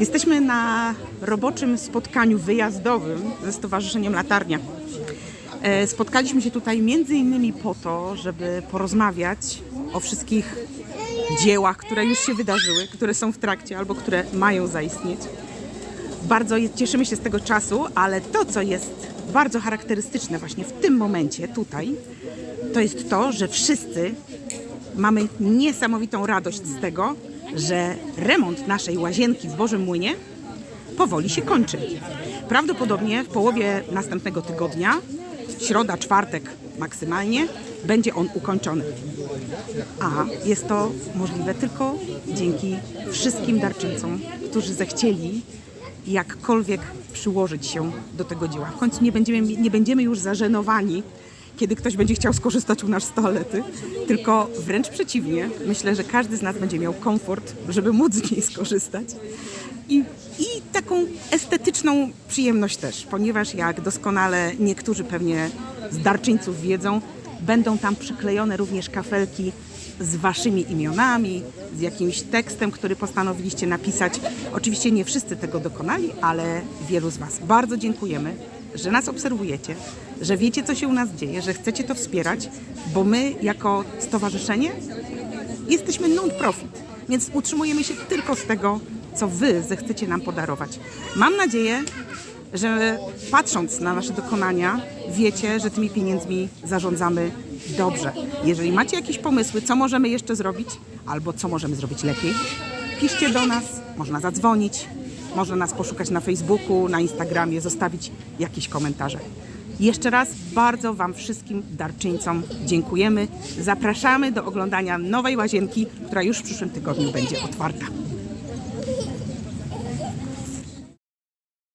Jesteśmy na roboczym spotkaniu wyjazdowym ze Stowarzyszeniem Latarnia. E, Spotkaliśmy się tutaj między innymi po to, żeby porozmawiać o wszystkich dziełach, które już się wydarzyły, które są w trakcie albo które mają zaistnieć. Bardzo cieszymy się z tego czasu, ale to, co jest bardzo charakterystyczne właśnie w tym momencie tutaj, to jest to, że wszyscy mamy niesamowitą radość z tego, że remont naszej łazienki w Bożym Młynie powoli się kończy. Prawdopodobnie w połowie następnego tygodnia, środa, czwartek maksymalnie, będzie on ukończony. A jest to możliwe tylko dzięki wszystkim darczyńcom, którzy zechcieli jakkolwiek przyłożyć się do tego dzieła. W końcu nie będziemy, nie będziemy już zażenowani, kiedy ktoś będzie chciał skorzystać u nas z toalety, tylko wręcz przeciwnie. Myślę, że każdy z nas będzie miał komfort, żeby móc z niej skorzystać. I, I taką estetyczną przyjemność też, ponieważ jak doskonale niektórzy pewnie z darczyńców wiedzą, będą tam przyklejone również kafelki z waszymi imionami, z jakimś tekstem, który postanowiliście napisać. Oczywiście nie wszyscy tego dokonali, ale wielu z was. Bardzo dziękujemy, że nas obserwujecie, że wiecie, co się u nas dzieje, że chcecie to wspierać, bo my jako stowarzyszenie jesteśmy non-profit, więc utrzymujemy się tylko z tego, co wy zechcecie nam podarować. Mam nadzieję, że patrząc na nasze dokonania, wiecie, że tymi pieniędzmi zarządzamy dobrze. Jeżeli macie jakieś pomysły, co możemy jeszcze zrobić, albo co możemy zrobić lepiej, piszcie do nas, można zadzwonić, można nas poszukać na Facebooku, na Instagramie, zostawić jakieś komentarze. Jeszcze raz bardzo Wam wszystkim darczyńcom dziękujemy. Zapraszamy do oglądania nowej łazienki, która już w przyszłym tygodniu będzie otwarta.